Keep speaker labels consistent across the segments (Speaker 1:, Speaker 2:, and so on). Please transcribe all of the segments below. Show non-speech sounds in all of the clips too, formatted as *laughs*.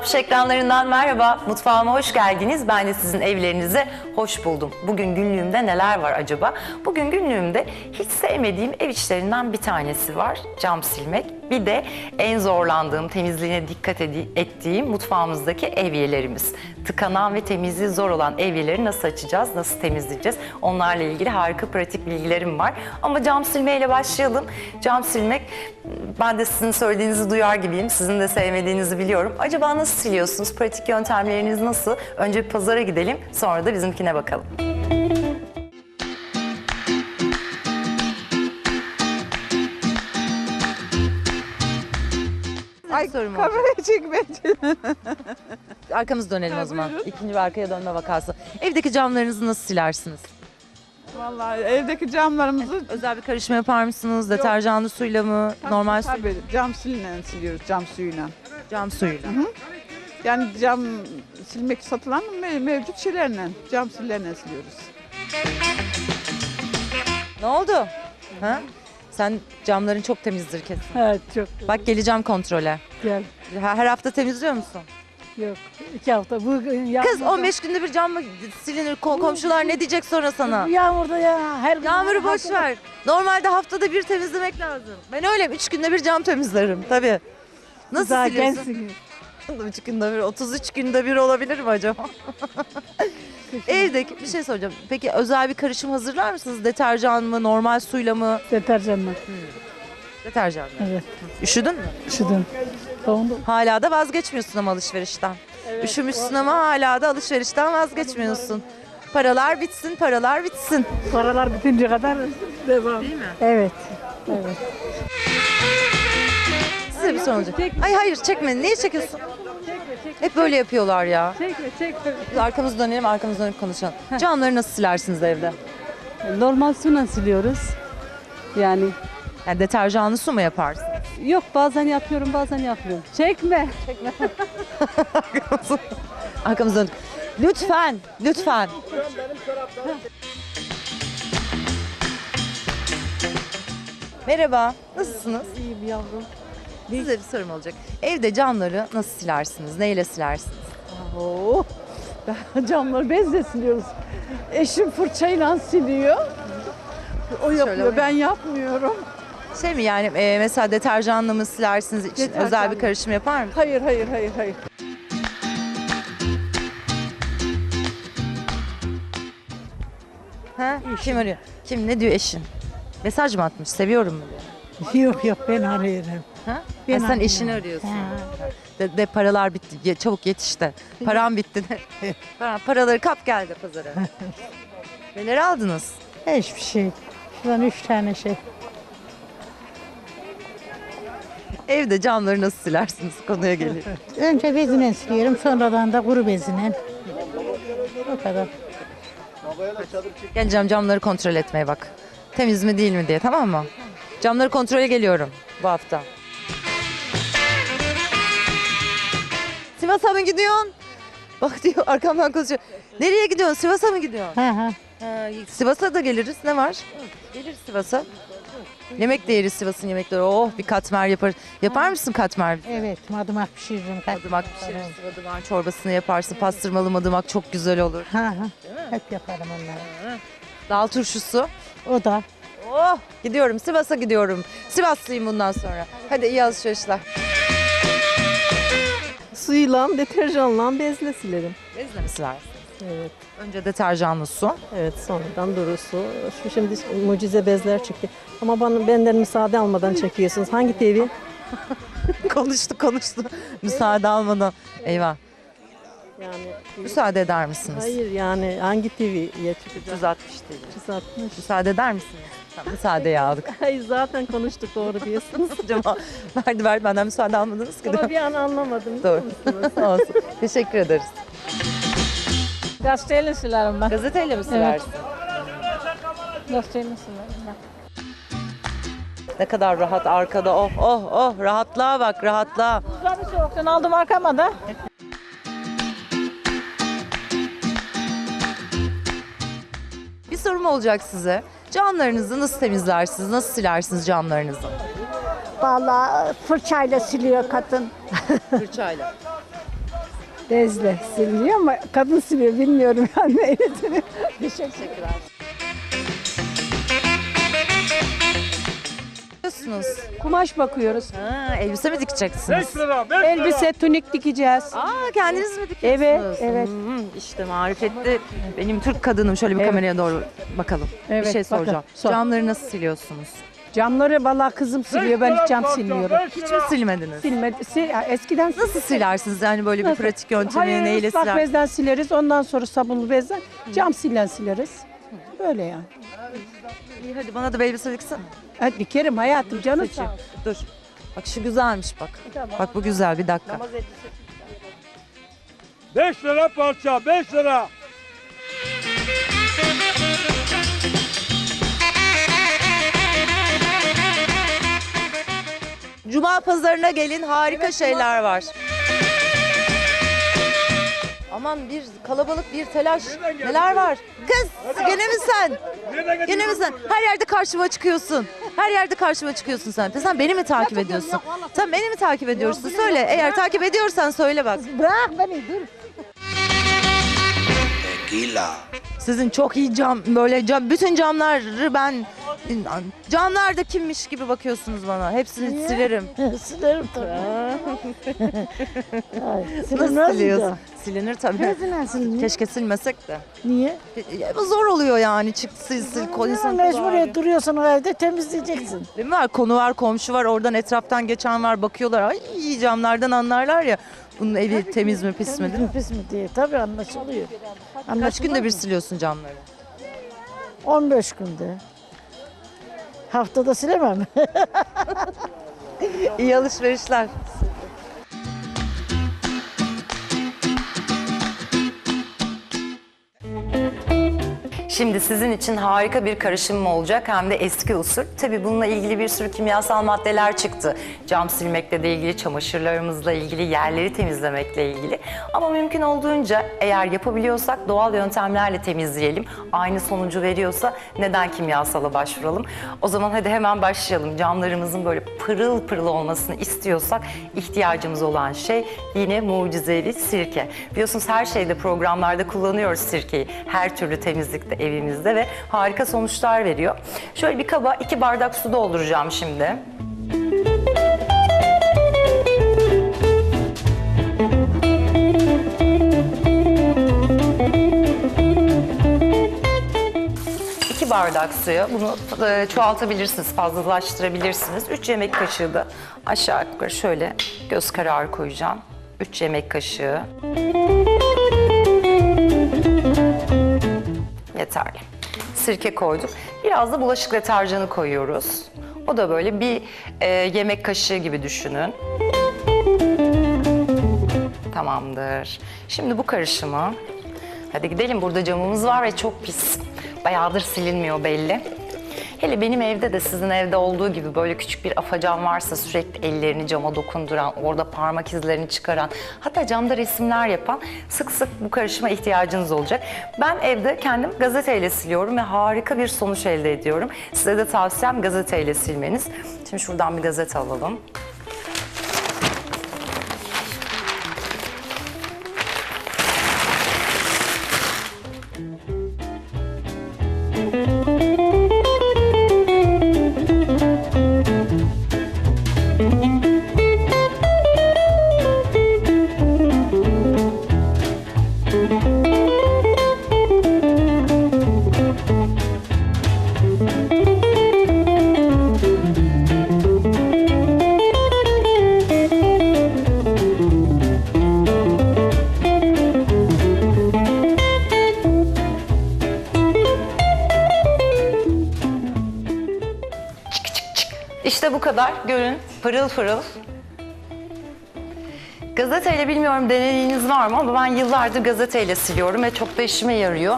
Speaker 1: 60 ekranlarından merhaba. Mutfağıma hoş geldiniz. Ben de sizin evlerinize hoş buldum. Bugün günlüğümde neler var acaba? Bugün günlüğümde hiç sevmediğim ev işlerinden bir tanesi var. Cam silmek. Bir de en zorlandığım, temizliğine dikkat ettiğim mutfağımızdaki evyelerimiz. Tıkanan ve temizliği zor olan evyeleri nasıl açacağız, nasıl temizleyeceğiz? Onlarla ilgili harika pratik bilgilerim var. Ama cam silmeyle başlayalım. Cam silmek, ben de sizin söylediğinizi duyar gibiyim. Sizin de sevmediğinizi biliyorum. Acaba nasıl siliyorsunuz? Pratik yöntemleriniz nasıl? Önce pazara gidelim, sonra da bizimkine bakalım. Ay sorum olacak.
Speaker 2: Kamerayı çek *laughs* bence.
Speaker 1: Arkamız dönelim o zaman. İkinci bir arkaya dönme vakası. Evdeki camlarınızı nasıl silersiniz?
Speaker 2: Vallahi evdeki camlarımızı
Speaker 1: Özel bir karışma yapar mısınız? Deterjanlı suyla mı? normal su,
Speaker 2: tabii cam suyla siliyoruz cam suyuyla.
Speaker 1: cam suyuyla.
Speaker 2: Yani cam silmek satılan me- mevcut şeylerle cam sillerle siliyoruz.
Speaker 1: Ne oldu? Ha? Sen camların çok temizdir kesin.
Speaker 3: Evet çok
Speaker 1: Bak geleceğim kontrole.
Speaker 3: güzel.
Speaker 1: Her, her hafta temizliyor musun?
Speaker 3: Yok iki hafta. Bu
Speaker 1: Kız 15 günde bir cam mı silinir? Ko- komşular ne diyecek sonra sana?
Speaker 3: Bu yağmurda ya. Her
Speaker 1: Yağmuru boş ver. Normalde haftada bir temizlemek lazım. Ben öyle 3 günde bir cam temizlerim tabii. Nasıl
Speaker 3: Daha
Speaker 1: siliyorsun?
Speaker 3: gençsin. *laughs*
Speaker 1: 3 günde bir, 33 günde bir olabilir mi acaba? *laughs* *laughs* Evdeki bir şey soracağım. Peki özel bir karışım hazırlar mısınız? Deterjan mı, normal suyla mı?
Speaker 3: Deterjanla.
Speaker 1: Deterjanla.
Speaker 3: Evet.
Speaker 1: Üşüdün mü?
Speaker 3: Üşüdüm. Dondu.
Speaker 1: Hala da vazgeçmiyorsun ama alışverişten. Üşümüşsün ama hala da alışverişten vazgeçmiyorsun. Paralar bitsin, paralar bitsin.
Speaker 3: Paralar bitince kadar devam. Değil mi? Evet. Evet.
Speaker 1: Size bir soru olacak. Ay hayır çekme. Niye çekiyorsun? Hep böyle yapıyorlar ya.
Speaker 3: Çekme çekme.
Speaker 1: Biz arkamızı dönelim, arkamızı dönüp konuşalım. Camları nasıl silersiniz evde?
Speaker 4: Normal suyla siliyoruz. Yani
Speaker 1: Yani deterjanlı su mu yaparsın?
Speaker 4: yok bazen yapıyorum bazen yapmıyorum. Çekme. *laughs*
Speaker 1: arkamızı, arkamızı dönüp. Lütfen, lütfen. Merhaba, nasılsınız?
Speaker 4: İyiyim yavrum.
Speaker 1: Size bir sorum olacak. Evde camları nasıl silersiniz? Neyle silersiniz?
Speaker 4: Oo. Camları bezle siliyoruz. Eşim fırçayla siliyor. O yapıyor.
Speaker 1: mi?
Speaker 4: Ben yapmıyorum.
Speaker 1: Şey mi yani e, mesela deterjanla mı silersiniz? için özel
Speaker 4: Deterjanla.
Speaker 1: bir karışım yapar mısınız?
Speaker 4: Hayır hayır hayır hayır.
Speaker 1: Ha? Kim arıyor? Kim ne diyor eşin? Mesaj mı atmış? Seviyorum mu diyor.
Speaker 3: Yok yok ben arıyorum.
Speaker 1: Ha?
Speaker 3: Ben
Speaker 1: Ha, sen eşini arıyorsun. De, de paralar bitti. Ye- çabuk yetiş de. Param bitti *laughs* de. Para- Paraları kap geldi pazara. *laughs* Neler aldınız?
Speaker 3: Hiçbir şey. Şuradan üç tane şey.
Speaker 1: Evde camları nasıl silersiniz? Konuya geliyor. *laughs*
Speaker 3: Önce bezine siliyorum sonradan da kuru bezine. O kadar.
Speaker 1: Geleceğim camları kontrol etmeye bak. Temiz mi değil mi diye tamam mı? Camları kontrole geliyorum bu hafta. Sivas'a mı gidiyorsun? Bak diyor arkamdan konuşuyor. Nereye gidiyorsun? Sivas'a mı gidiyorsun?
Speaker 3: Ha,
Speaker 1: Sivas'a da geliriz. Ne var? Geliriz Sivas'a. Yemek de yeriz Sivas'ın yemekleri. Oh bir katmer yapar. Yapar mısın katmer?
Speaker 3: Evet madımak pişiririm.
Speaker 1: Madımak pişirirsin, madımak çorbasını yaparsın. Pastırmalı madımak çok güzel olur.
Speaker 3: Ha ha. Hep yaparım onları.
Speaker 1: Dal turşusu.
Speaker 3: O da.
Speaker 1: Oh gidiyorum Sivas'a gidiyorum. Sivaslıyım bundan sonra. Hadi iyi alışverişler.
Speaker 5: Suyla, deterjanla bezle silerim.
Speaker 1: Bezle mi silersin?
Speaker 5: Evet,
Speaker 1: Önce deterjanlı su.
Speaker 5: evet sonradan duru su. Şu şimdi mucize bezler çıktı. Ama bana benden müsaade almadan çekiyorsunuz. Hangi TV? *laughs*
Speaker 1: konuştu konuştu. Müsaade almadan. Eyvah.
Speaker 5: Yani
Speaker 1: Müsaade eder misiniz?
Speaker 5: hayır yani hangi TV'ye çıkacak?
Speaker 1: 360 değil.
Speaker 5: 360.
Speaker 1: Müsaade eder misiniz? Tamam, müsaadeye aldık. *laughs*
Speaker 5: Hayır zaten konuştuk doğru diyorsunuz. *laughs*
Speaker 1: Acaba verdi verdi benden müsaade almadınız ki.
Speaker 5: Ama bir an anlamadım.
Speaker 1: Doğru. *laughs* Olsun. Teşekkür ederiz.
Speaker 3: Gazeteyle silerim ben.
Speaker 1: Gazeteyle mi silersin?
Speaker 3: Gazeteyle silerim ben.
Speaker 1: Ne kadar rahat arkada. Oh oh oh rahatlığa bak rahatlığa.
Speaker 3: Güzel bir soğuktan aldım arkama da.
Speaker 1: Bir sorum olacak size. Camlarınızı nasıl temizlersiniz? Nasıl silersiniz camlarınızı?
Speaker 6: Vallahi fırçayla siliyor kadın. *laughs*
Speaker 1: Fırçayla.
Speaker 4: Bezle siliniyor ama kadın siliyor bilmiyorum *laughs* yani. Teşekkürler.
Speaker 1: Yapıyorsunuz.
Speaker 4: Kumaş bakıyoruz.
Speaker 1: Ha, elbise mi dikeceksiniz?
Speaker 4: Elbise, tunik dikeceğiz.
Speaker 1: Aa kendiniz mi dikiyorsunuz?
Speaker 4: Evet, evet.
Speaker 1: Hmm, işte marifetli benim Türk kadınım. Şöyle bir
Speaker 4: Evet.
Speaker 1: kameraya doğru bakalım. bir
Speaker 4: Evet,
Speaker 1: şey
Speaker 4: bakın,
Speaker 1: soracağım.
Speaker 4: sor.
Speaker 1: Camları nasıl siliyorsunuz?
Speaker 4: Camları vallahi kızım siliyor. Ben hiç cam silmiyorum.
Speaker 1: Hiç mi silmediniz?
Speaker 4: Silmedi. Sil, eskiden
Speaker 1: Nasıl silersiniz? Yani böyle bir
Speaker 4: Nasıl?
Speaker 1: pratik yöntemi
Speaker 4: Hayır,
Speaker 1: neyle
Speaker 4: ıslak
Speaker 1: siler?
Speaker 4: bezden sileriz. Ondan sonra sabunlu bezden cam silen sileriz. Böyle yani.
Speaker 1: İyi hadi bana da bir elbise diksene.
Speaker 4: Hadi dikerim hayatım canım sağ ol.
Speaker 1: Dur. Bak şu güzelmiş bak. Bak bu güzel bir dakika.
Speaker 6: 5 lira parça 5 lira.
Speaker 1: Cuma pazarına gelin harika şeyler var. Aman bir kalabalık bir telaş. Neler var? Kız gene mi sen? Gene mi sen? Her yerde karşıma çıkıyorsun. Her yerde karşıma çıkıyorsun sen. Sen beni mi takip ediyorsun? Sen beni mi takip ediyorsun? Söyle. Eğer takip ediyorsan söyle bak.
Speaker 3: Bırak beni dur.
Speaker 7: Tequila.
Speaker 1: Sizin çok iyi cam böyle cam bütün camları ben camlarda kimmiş gibi bakıyorsunuz bana. Hepsini silerim. *laughs*
Speaker 3: Silerim tabii. *laughs* Ay,
Speaker 1: Nasıl
Speaker 3: silinmez mi
Speaker 1: siliyorsun? Silinir tabii.
Speaker 3: Nesine siliniyor?
Speaker 1: Keşke silmesek de.
Speaker 3: Niye?
Speaker 1: Ya, bu zor oluyor yani. Çık sil sil
Speaker 3: Ya, Mecburiyet duruyorsun o evde temizleyeceksin.
Speaker 1: Değil mi var? Konu var, komşu var, oradan etraftan geçen var, bakıyorlar. Ay iyi camlardan anlarlar ya. Bunun evi temiz mi pis mi değil mi?
Speaker 3: Pis mi diye. Tabii anlaşılıyor.
Speaker 1: Kaç
Speaker 3: Anlaşılmaz
Speaker 1: günde bir siliyorsun camları?
Speaker 3: 15 günde. Haftada silemem. *laughs*
Speaker 1: İyi alışverişler. Şimdi sizin için harika bir karışımım olacak hem de eski usul. Tabii bununla ilgili bir sürü kimyasal maddeler çıktı. Cam silmekle de ilgili, çamaşırlarımızla ilgili, yerleri temizlemekle ilgili. Ama mümkün olduğunca eğer yapabiliyorsak doğal yöntemlerle temizleyelim. Aynı sonucu veriyorsa neden kimyasala başvuralım? O zaman hadi hemen başlayalım. Camlarımızın böyle pırıl pırıl olmasını istiyorsak ihtiyacımız olan şey yine mucizevi sirke. Biliyorsunuz her şeyde programlarda kullanıyoruz sirkeyi. Her türlü temizlikte evimizde ve harika sonuçlar veriyor. Şöyle bir kaba iki bardak su dolduracağım şimdi. Bardak suya bunu e, çoğaltabilirsiniz, fazlalaştırabilirsiniz. 3 yemek kaşığı da aşağı yukarı şöyle göz kararı koyacağım. 3 yemek kaşığı. Yeterli. Sirke koyduk. Biraz da bulaşık deterjanı koyuyoruz. O da böyle bir e, yemek kaşığı gibi düşünün. Tamamdır. Şimdi bu karışımı Hadi gidelim burada camımız var ve çok pis. Bayağıdır silinmiyor belli. Hele benim evde de sizin evde olduğu gibi böyle küçük bir afacan varsa sürekli ellerini cama dokunduran, orada parmak izlerini çıkaran, hatta camda resimler yapan sık sık bu karışıma ihtiyacınız olacak. Ben evde kendim gazeteyle siliyorum ve harika bir sonuç elde ediyorum. Size de tavsiyem gazeteyle silmeniz. Şimdi şuradan bir gazete alalım. Görün pırıl pırıl. Gazeteyle bilmiyorum denediğiniz var mı ama ben yıllardır gazeteyle siliyorum ve çok da işime yarıyor.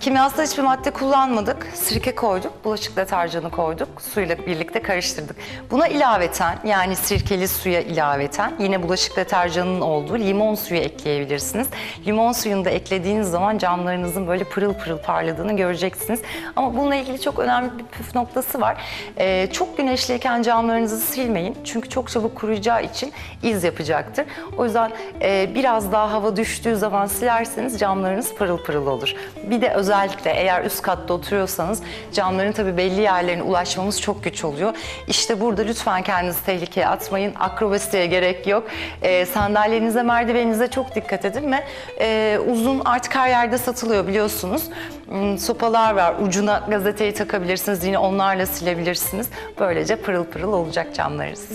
Speaker 1: Kimyasal hiçbir madde kullanmadık. Sirke koyduk, bulaşık deterjanı koyduk, suyla birlikte karıştırdık. Buna ilaveten yani sirkeli suya ilaveten yine bulaşık deterjanının olduğu limon suyu ekleyebilirsiniz. Limon suyunu da eklediğiniz zaman camlarınızın böyle pırıl pırıl parladığını göreceksiniz. Ama bununla ilgili çok önemli bir püf noktası var. Ee, çok güneşliyken camlarınızı silmeyin. Çünkü çok çabuk kuruyacağı için iz yapacaktır. O yüzden e, biraz daha hava düştüğü zaman silerseniz camlarınız pırıl pırıl olur. Bir de özellikle eğer üst katta oturuyorsanız camların tabii belli yerlerine ulaşmamız çok güç oluyor. İşte burada lütfen kendinizi tehlikeye atmayın. Akrobasiye gerek yok. E, sandalyenize, merdiveninize çok dikkat edin ve e, uzun artık her yerde satılıyor biliyorsunuz. Hmm, Sopalar var. Ucuna gazeteyi takabilirsiniz. Yine onlarla silebilirsiniz. Böylece pırıl pırıl olacak camlarınız.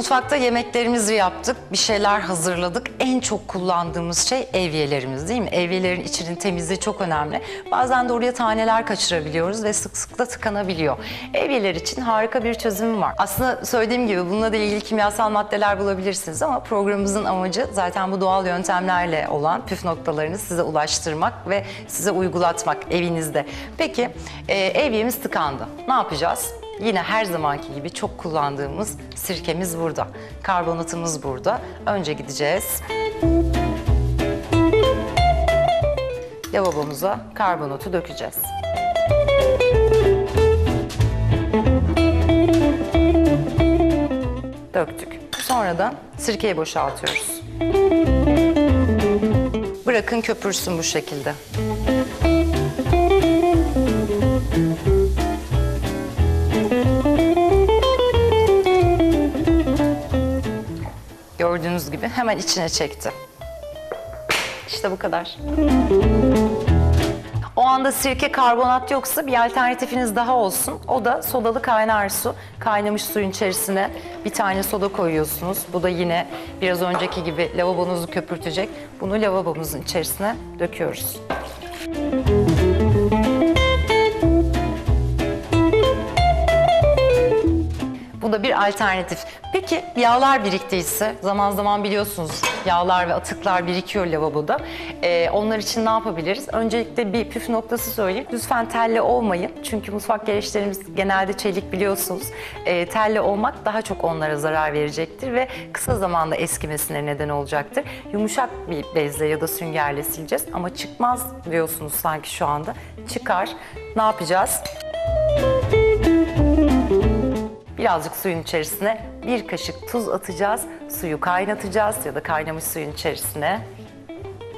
Speaker 1: Mutfakta yemeklerimizi yaptık, bir şeyler hazırladık. En çok kullandığımız şey evyelerimiz değil mi? Evyelerin içinin temizliği çok önemli. Bazen de oraya taneler kaçırabiliyoruz ve sık sık da tıkanabiliyor. Evyeler için harika bir çözümüm var. Aslında söylediğim gibi bununla da ilgili kimyasal maddeler bulabilirsiniz ama programımızın amacı zaten bu doğal yöntemlerle olan püf noktalarını size ulaştırmak ve size uygulatmak evinizde. Peki e, evyemiz tıkandı. Ne yapacağız? Yine her zamanki gibi çok kullandığımız sirkemiz burada. Karbonatımız burada. Önce gideceğiz. Lavabomuza karbonatı dökeceğiz. Döktük. Sonra da sirkeyi boşaltıyoruz. Bırakın köpürsün bu şekilde. Gördüğünüz gibi hemen içine çekti. İşte bu kadar. O anda sirke karbonat yoksa bir alternatifiniz daha olsun. O da sodalı kaynar su. Kaynamış suyun içerisine bir tane soda koyuyorsunuz. Bu da yine biraz önceki gibi lavabonuzu köpürtecek. Bunu lavabomuzun içerisine döküyoruz. Bu da bir alternatif. Peki yağlar biriktiyse, zaman zaman biliyorsunuz yağlar ve atıklar birikiyor lavaboda. Ee, onlar için ne yapabiliriz? Öncelikle bir püf noktası söyleyeyim. Lütfen telle olmayın. Çünkü mutfak gereçlerimiz genelde çelik biliyorsunuz. Ee, telle olmak daha çok onlara zarar verecektir ve kısa zamanda eskimesine neden olacaktır. Yumuşak bir bezle ya da süngerle sileceğiz ama çıkmaz diyorsunuz sanki şu anda. Çıkar. Ne yapacağız? Birazcık suyun içerisine bir kaşık tuz atacağız. Suyu kaynatacağız ya da kaynamış suyun içerisine.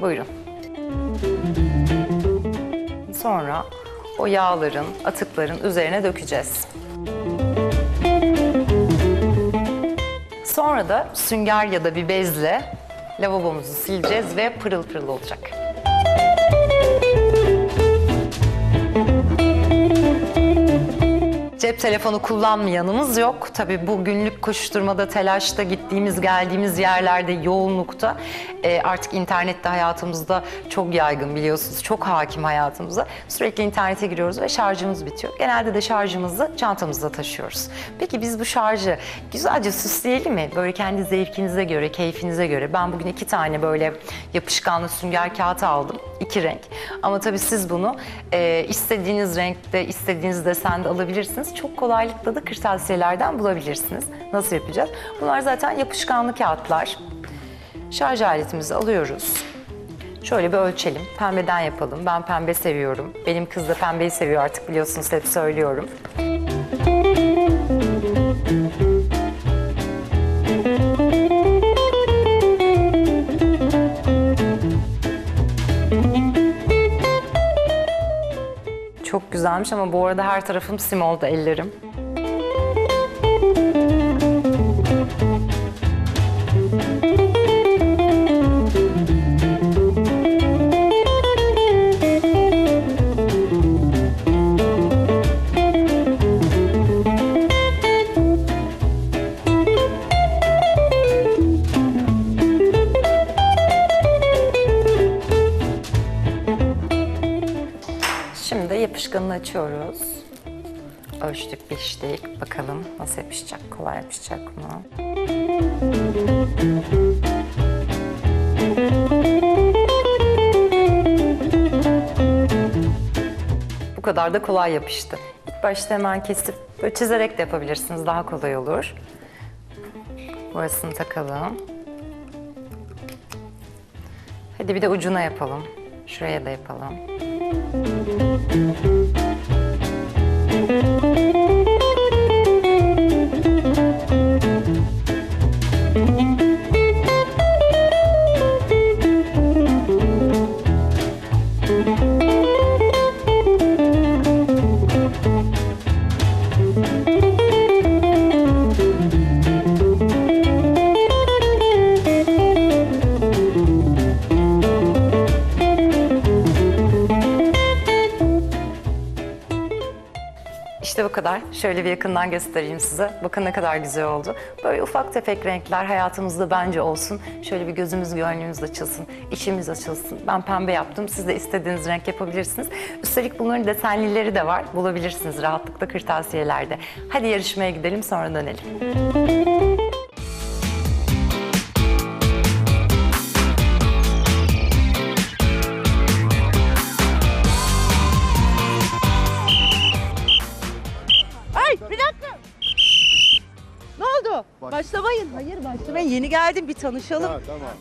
Speaker 1: Buyurun. Sonra o yağların, atıkların üzerine dökeceğiz. Sonra da sünger ya da bir bezle lavabomuzu sileceğiz ve pırıl pırıl olacak. Cep telefonu kullanmayanımız yok. Tabii bu günlük koşturmada, telaşta, gittiğimiz, geldiğimiz yerlerde, yoğunlukta e, artık internette hayatımızda çok yaygın biliyorsunuz. Çok hakim hayatımıza. Sürekli internete giriyoruz ve şarjımız bitiyor. Genelde de şarjımızı çantamızda taşıyoruz. Peki biz bu şarjı güzelce süsleyelim mi? Böyle kendi zevkinize göre, keyfinize göre. Ben bugün iki tane böyle yapışkanlı sünger kağıt aldım. iki renk. Ama tabii siz bunu e, istediğiniz renkte, istediğiniz desende alabilirsiniz. Çok kolaylıkla da kırtasiyelerden bulabilirsiniz. Nasıl yapacağız? Bunlar zaten yapışkanlı kağıtlar. Şarj aletimizi alıyoruz. Şöyle bir ölçelim. Pembeden yapalım. Ben pembe seviyorum. Benim kız da pembeyi seviyor artık biliyorsunuz hep söylüyorum. Güzelmiş ama bu arada her tarafım sim oldu ellerim. Açıyoruz. Ölçtük, biçtik. Bakalım nasıl yapışacak, kolay yapışacak mı?
Speaker 8: Bu kadar da kolay yapıştı. İlk başta hemen kesip böyle çizerek de yapabilirsiniz. Daha kolay olur. Burasını takalım. Hadi bir de ucuna yapalım. Şuraya da yapalım. Şöyle bir yakından göstereyim size. Bakın ne kadar güzel oldu. Böyle ufak tefek renkler hayatımızda bence olsun. Şöyle bir gözümüz gönlümüz açılsın, içimiz açılsın. Ben pembe yaptım. Siz de istediğiniz renk yapabilirsiniz. Üstelik bunların desenlileri de var. Bulabilirsiniz rahatlıkla kırtasiyelerde. Hadi yarışmaya gidelim sonra dönelim.
Speaker 1: Ay Başlamayın. Yeni geldim bir tanışalım.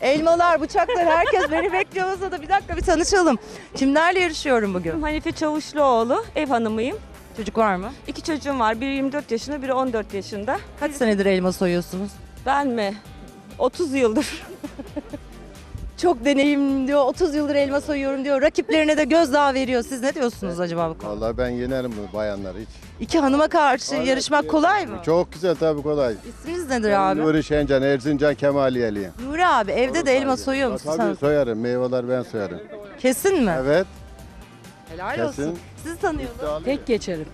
Speaker 1: Elmalar, bıçaklar herkes beni *laughs* bekliyor masada. Bir dakika bir tanışalım. Kimlerle yarışıyorum bugün?
Speaker 9: Hanife Çavuşluoğlu, ev hanımıyım.
Speaker 1: Çocuk var mı?
Speaker 9: İki çocuğum var. Biri 24 yaşında, biri 14 yaşında.
Speaker 1: Kaç senedir elma soyuyorsunuz?
Speaker 9: Ben mi? 30 yıldır. *laughs*
Speaker 1: Çok deneyimliyim diyor. 30 yıldır elma soyuyorum diyor. Rakiplerine de gözdağı veriyor. Siz ne diyorsunuz acaba bu konuda?
Speaker 10: Vallahi ben yenerim bu bayanları hiç.
Speaker 1: İki hanıma karşı yarışmak kolay mı?
Speaker 10: Çok güzel tabii kolay.
Speaker 1: İsminiz nedir abi?
Speaker 10: Nuri Şencan, Erzincan Kemaliyeli.
Speaker 1: Nuri abi evde de elma soyuyor musun
Speaker 10: Tabii
Speaker 1: sen?
Speaker 10: soyarım, meyveler ben soyarım.
Speaker 1: Kesin mi?
Speaker 10: Evet,
Speaker 1: Helal
Speaker 10: kesin.
Speaker 1: olsun. Sizi tanıyorum.
Speaker 7: Tek geçerim.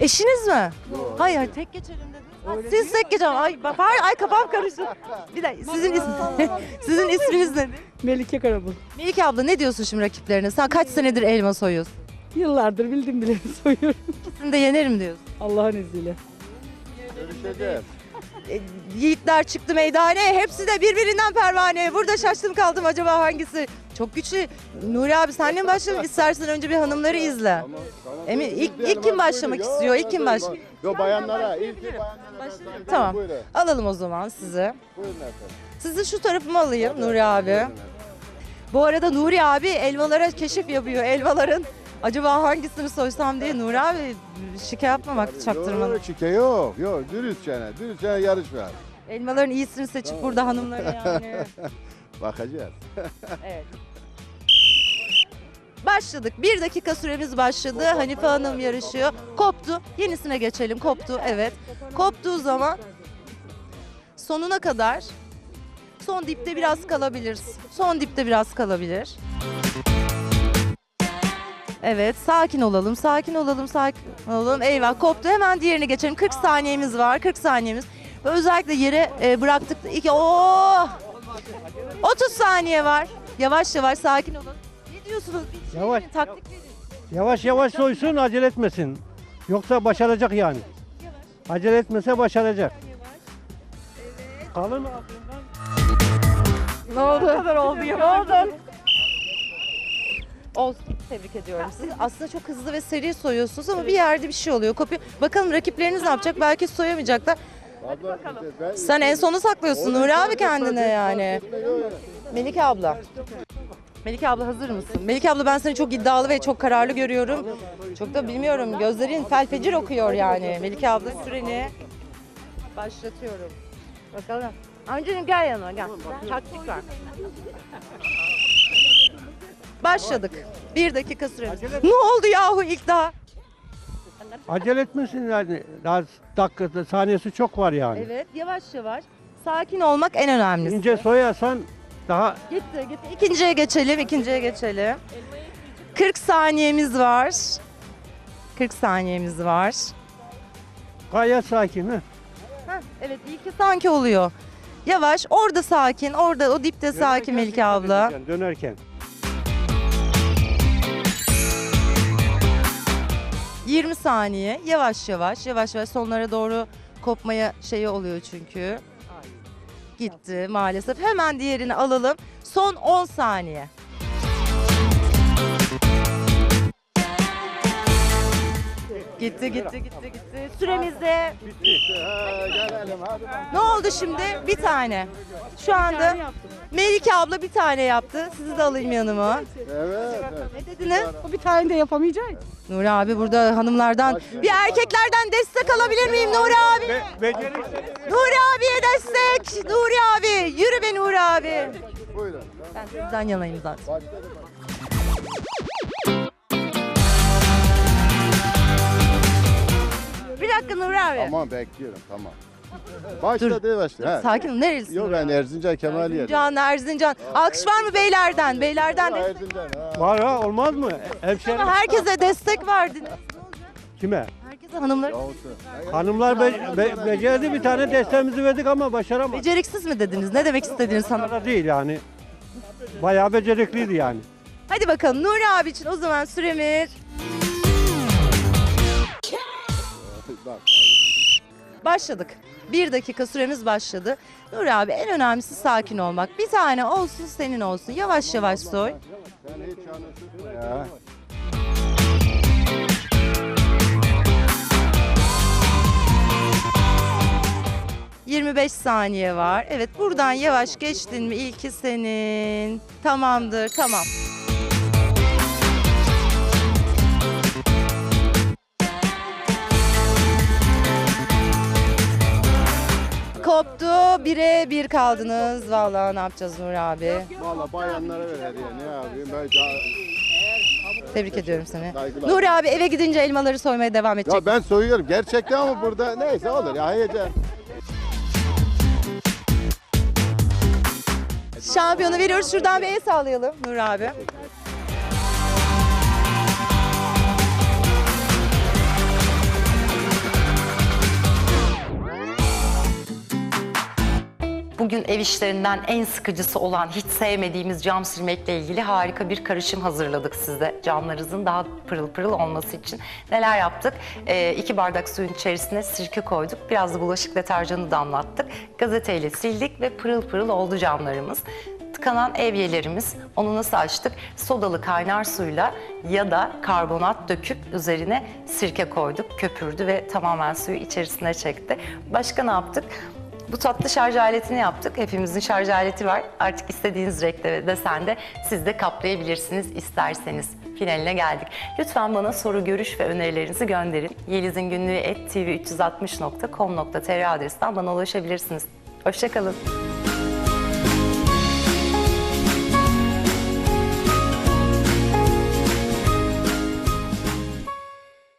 Speaker 1: Eşiniz mi? Hayır, hayır tek geçelim dediniz. Siz tek geçelim. Ay, bak, hayır, ay kafam karıştı. Bir dakika, sizin, is- *laughs* sizin isminiz nedir?
Speaker 7: Melike Karabul.
Speaker 1: Melike abla ne diyorsun şimdi rakiplerine? Sen kaç senedir elma soyuyorsun?
Speaker 7: Yıllardır bildim bile *laughs* soyuyorum.
Speaker 1: İkisini de yenerim diyorsun.
Speaker 7: Allah'ın izniyle.
Speaker 10: Görüşeceğiz.
Speaker 1: E, yiğitler çıktı meydane. Hepsi de birbirinden pervane. Burada şaştım kaldım acaba hangisi? Çok güçlü. Nuri abi senle mi başlayalım? İstersen önce bir hanımları izle.
Speaker 10: Tamam, tamam.
Speaker 1: Emin, ilk, ilk kim başlamak istiyor?
Speaker 10: Yo,
Speaker 1: İlk kim baş?
Speaker 10: Yo bayanlara, ilk bayanlara.
Speaker 1: Tamam.
Speaker 10: Buyurun,
Speaker 1: Alalım o zaman sizi.
Speaker 10: buyurun efendim.
Speaker 1: Sizi şu tarafıma alayım Nuri abi. Bu arada Nuri abi elmalara keşif yapıyor. Elmaların acaba hangisini soysam diye Nuri abi şike yapmamak çaktırmadı.
Speaker 10: Yok, şike yok, yok. Dürüst yani, dürüst yani yarış var.
Speaker 1: Elmaların iyisini seçip burada hanımlara yani. *laughs*
Speaker 10: Bakacağız.
Speaker 1: Evet. Başladık. Bir dakika süremiz başladı. Hanife Hanım yarışıyor. Koptu. Yenisine geçelim. Koptu. Evet. Koptuğu zaman sonuna kadar son dipte biraz kalabilir. Son dipte biraz kalabilir. Evet, sakin olalım, sakin olalım, sakin olalım. Eyvah, koptu. Hemen diğerine geçelim. 40 saniyemiz var, 40 saniyemiz. Özellikle yere e, bıraktık. İki, oh! 30 saniye var. Yavaş yavaş sakin olun. Diyorsunuz? Bir şey
Speaker 6: Yavaş.
Speaker 1: verin, taktik verin.
Speaker 6: Yavaş yavaş soysun, acele etmesin. Yoksa başaracak yani. Acele etmese başaracak. Kalın ağzından
Speaker 1: Ne oldu? Ne kadar oldu ya? Ne oldu? Olsun. Tebrik ediyorum. Siz aslında çok hızlı ve seri soyuyorsunuz ama bir yerde bir şey oluyor. Kopuyor. Bakalım rakipleriniz ne yapacak? Belki soyamayacaklar. Sen en sonu saklıyorsun Nuri abi kendine yani. Melike abla. Melike abla hazır mısın? Melike abla ben seni çok iddialı ve çok kararlı görüyorum. Çok da bilmiyorum gözlerin felfecir okuyor yani. Melike abla süreni başlatıyorum. Bakalım. Amcacığım gel yanıma gel. Taktik var. Başladık. Bir dakika süremiz. Ne oldu yahu ilk daha?
Speaker 6: acele etmesin yani. Daha dakikası, saniyesi çok var yani.
Speaker 1: Evet yavaş yavaş. Sakin olmak en önemlisi.
Speaker 6: İnce soyarsan daha
Speaker 1: Gitti gitti. İkinciye geçelim, ikinciye geçelim. 40 saniyemiz var. 40 saniyemiz var.
Speaker 6: gayet sakin. He.
Speaker 1: Heh, evet iyi ki sanki oluyor. Yavaş, orada sakin, orada o dipte sakin Melike abla.
Speaker 6: Dönerken, Dönerken.
Speaker 1: 20 saniye, yavaş yavaş, yavaş yavaş sonlara doğru kopmaya şeyi oluyor çünkü. Gitti maalesef. Hemen diğerini alalım. Son 10 saniye.
Speaker 7: Gitti gitti gitti gitti. Süremizde
Speaker 10: Ha, gelelim hadi.
Speaker 7: ne oldu şimdi? Bir tane. Şu anda Melike abla bir tane yaptı. Sizi de alayım yanıma.
Speaker 10: Evet. evet.
Speaker 7: Ne dediniz?
Speaker 4: O bir tane de yapamayacak.
Speaker 7: Nuri abi burada hanımlardan bir erkeklerden destek alabilir miyim Nuri abi? Nuri abiye destek. Nuri abi. Yürü be Nuri abi.
Speaker 10: Buyurun.
Speaker 7: Ben sizden yanayım zaten. Bir dakika Nuri abi.
Speaker 10: Tamam bekliyorum tamam. Başladı başladı. Ha.
Speaker 7: Sakin ol. Nerelisin?
Speaker 10: Yok
Speaker 7: Nuri
Speaker 10: ben
Speaker 7: abi?
Speaker 10: Erzincan Kemaliye.
Speaker 7: Erzincan, Erzincan. Alkış var mı beylerden? Beylerden de.
Speaker 10: Erzincan. Ha.
Speaker 6: Var ha olmaz mı? Hemşerim.
Speaker 7: Ama herkese destek verdi.
Speaker 6: Kime?
Speaker 7: Herkese hanımlar.
Speaker 10: Olsun.
Speaker 6: Hanımlar be, be- becerdi bir tane desteğimizi verdik ama başaramadı.
Speaker 7: Beceriksiz mi dediniz? Ne demek istediniz hanım?
Speaker 6: Para değil yani. Bayağı becerikliydi yani.
Speaker 7: Hadi bakalım Nuri abi için o zaman süremiz Başladık. Bir dakika süremiz başladı. Nuri abi en önemlisi sakin olmak. Bir tane olsun senin olsun. Yavaş yavaş soy.
Speaker 10: Ya.
Speaker 7: Cık, 25 saniye var. Evet buradan yavaş geçtin mi ilki senin. Tamamdır tamam. Koptu. Bire bir kaldınız. Vallahi ne yapacağız Nuri abi?
Speaker 10: Valla bayanlara ver hediye ne yapayım ben daha...
Speaker 7: Tebrik ediyorum seni.
Speaker 10: Saygılar.
Speaker 7: Nuri abi eve gidince elmaları soymaya devam edecek.
Speaker 10: Ya ben soyuyorum gerçekten ama burada neyse olur ya heyecan.
Speaker 7: Şampiyonu veriyoruz. Şuradan bir el sağlayalım Nuri abi.
Speaker 1: Bugün ev işlerinden en sıkıcısı olan hiç sevmediğimiz cam silmekle ilgili harika bir karışım hazırladık size. Camlarınızın daha pırıl pırıl olması için. Neler yaptık? Ee, iki bardak suyun içerisine sirke koyduk. Biraz da bulaşık deterjanı damlattık. Gazeteyle sildik ve pırıl pırıl oldu camlarımız. Tıkanan evyelerimiz, onu nasıl açtık? Sodalı kaynar suyla ya da karbonat döküp üzerine sirke koyduk. Köpürdü ve tamamen suyu içerisine çekti. Başka ne yaptık? Bu tatlı şarj aletini yaptık. Hepimizin şarj aleti var. Artık istediğiniz renkte ve desende siz de kaplayabilirsiniz isterseniz. Finaline geldik. Lütfen bana soru, görüş ve önerilerinizi gönderin. Yeliz'in günlüğü tv360.com.tr adresinden bana ulaşabilirsiniz. Hoşçakalın.